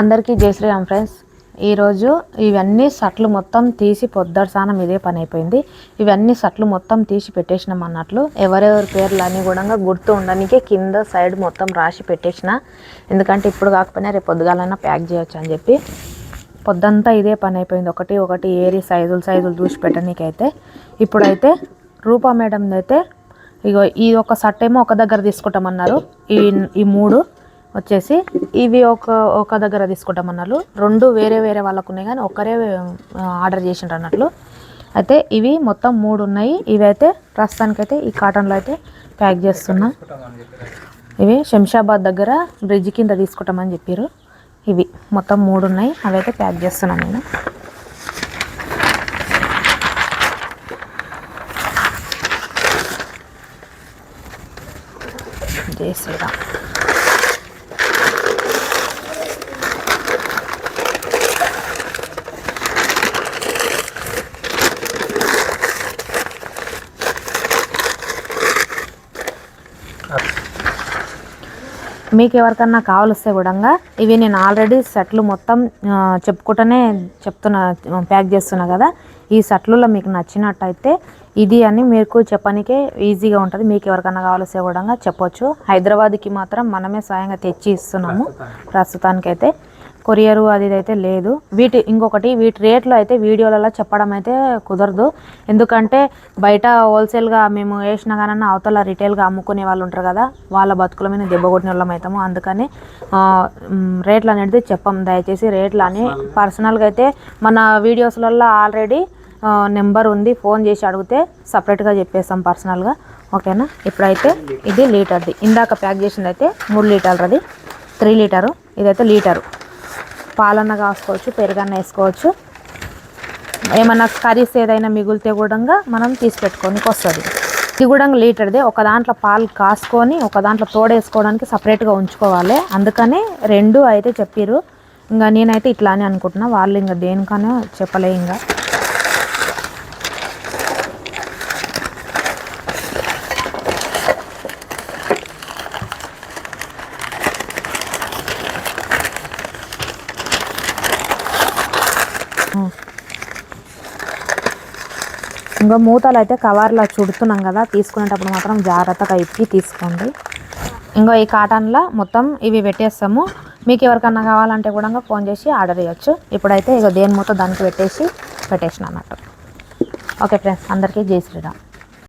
అందరికీ జై శ్రీరామ్ ఫ్రెండ్స్. ఈరోజు ఇవన్నీ సట్లు మొత్తం తీసి పొద్దటి స్నానం ఇదే పని అయిపోయింది. ఇవన్నీ సట్లు మొత్తం తీసి పెట్టేసినాం అన్నట్లు ఎవరెవరి పేర్లు అని కూడా గుర్తు ఉండడానికి కింద సైడ్ మొత్తం రాసి పెట్టేసిన. ఎందుకంటే ఇప్పుడు కాకపోయినా రేపు పొద్దుగాలైనా ప్యాక్ చేయొచ్చు అని చెప్పి. పొద్దంతా ఇదే పని అయిపోయింది. ఒకటి ఒకటి ఏరి సైజులు సైజులు చూసి పెట్టడానికైతే ఇప్పుడైతే రూపా మేడం అయితే ఇగో ఈ ఒక సట్ ఏమో ఒక దగ్గర తీసుకుంటామన్నారు. ఈ ఈ మూడు వచ్చేసి ఇవి ఒక ఒక దగ్గర తీసుకుంటాం అన్నారు రెండు వేరే వేరే వాళ్ళకు ఉన్నాయి కానీ ఒకరే ఆర్డర్ చేసిండ్రు అన్నట్లు. అయితే ఇవి మొత్తం మూడు ఉన్నాయి. ఇవి అయితే ప్రస్తుతానికైతే ఈ కాటన్లో అయితే ప్యాక్ చేస్తున్నా. ఇవి శంషాబాద్ దగ్గర బ్రిడ్జ్ కింద తీసుకుంటామని చెప్పారు ఇవి మొత్తం మూడు ఉన్నాయి. అవి అయితే ప్యాక్ చేస్తున్నాను నేను. జై శ్రీరామ్. మీకు ఎవరికన్నా కావాలిస్తే కూడా ఇవి నేను ఆల్రెడీ సెట్లు మొత్తం చెప్పుకుంటూనే చెప్తున్నా ప్యాక్ చేస్తున్నా కదా. ఈ సెట్లలో మీకు నచ్చినట్టయితే ఇది అని మీకు చెప్పడానికే ఈజీగా ఉంటుంది. మీకు ఎవరికన్నా కావాల్సే కూడా చెప్పొచ్చు. హైదరాబాద్కి మాత్రం మనమే స్వయంగా తెచ్చి ఇస్తున్నాము. ప్రస్తుతానికైతే కొరియరు అది అయితే లేదు. వీటి ఇంకొకటి వీటి రేట్లు అయితే వీడియోలలో చెప్పడం అయితే కుదరదు. ఎందుకంటే బయట హోల్సేల్గా మేము వేసిన కానీ అవతల రిటైల్గా అమ్ముకునే వాళ్ళు ఉంటారు కదా వాళ్ళ బతుకుల మీద దెబ్బ కొట్టిన వాళ్ళం అవుతాము. అందుకని రేట్లు అనేది చెప్పం. దయచేసి రేట్లు అని పర్సనల్గా అయితే మన వీడియోస్లలో ఆల్రెడీ నెంబర్ ఉంది. ఫోన్ చేసి అడిగితే సపరేట్గా చెప్పేస్తాం పర్సనల్గా. ఓకేనా? ఇప్పుడైతే ఇది లీటర్ది. ఇందాక ప్యాక్ చేసింది అయితే మూడు లీటర్ది త్రీ లీటరు. ఇదైతే లీటరు. పాలన్న కాసుకోవచ్చు పెరుగన్న వేసుకోవచ్చు. ఏమన్నా కర్రీస్ ఏదైనా మిగిలితే కూడా మనం తీసి పెట్టుకోనికి వస్తుంది. ఇది కూడా లీటర్దే ఒక దాంట్లో పాలు కాసుకొని ఒక దాంట్లో తోడేసుకోవడానికి సపరేట్గా ఉంచుకోవాలి. అందుకని రెండు అయితే చెప్పారు ఇంకా నేనైతే ఇట్లానే అనుకుంటున్నా. వాళ్ళు ఇంకా దేనికనో చెప్పలే ఇంకా. ఇంకా మూతలు అయితే కవర్లో చుడుతున్నాం కదా తీసుకునేటప్పుడు మాత్రం జాగ్రత్తగా ఇప్పి తీసుకోండి. ఇంకో ఈ కాటన్లో మొత్తం ఇవి పెట్టేస్తాము. మీకు ఎవరికన్నా కావాలంటే కూడా ఫోన్ చేసి ఆర్డర్ చేయొచ్చు ఇప్పుడైతే ఇక దేని మూత దానికి పెట్టేసి పెట్టేసిన అన్నట్టు. ఓకే ఫ్రెండ్స్ అందరికీ జై శ్రీరామ్.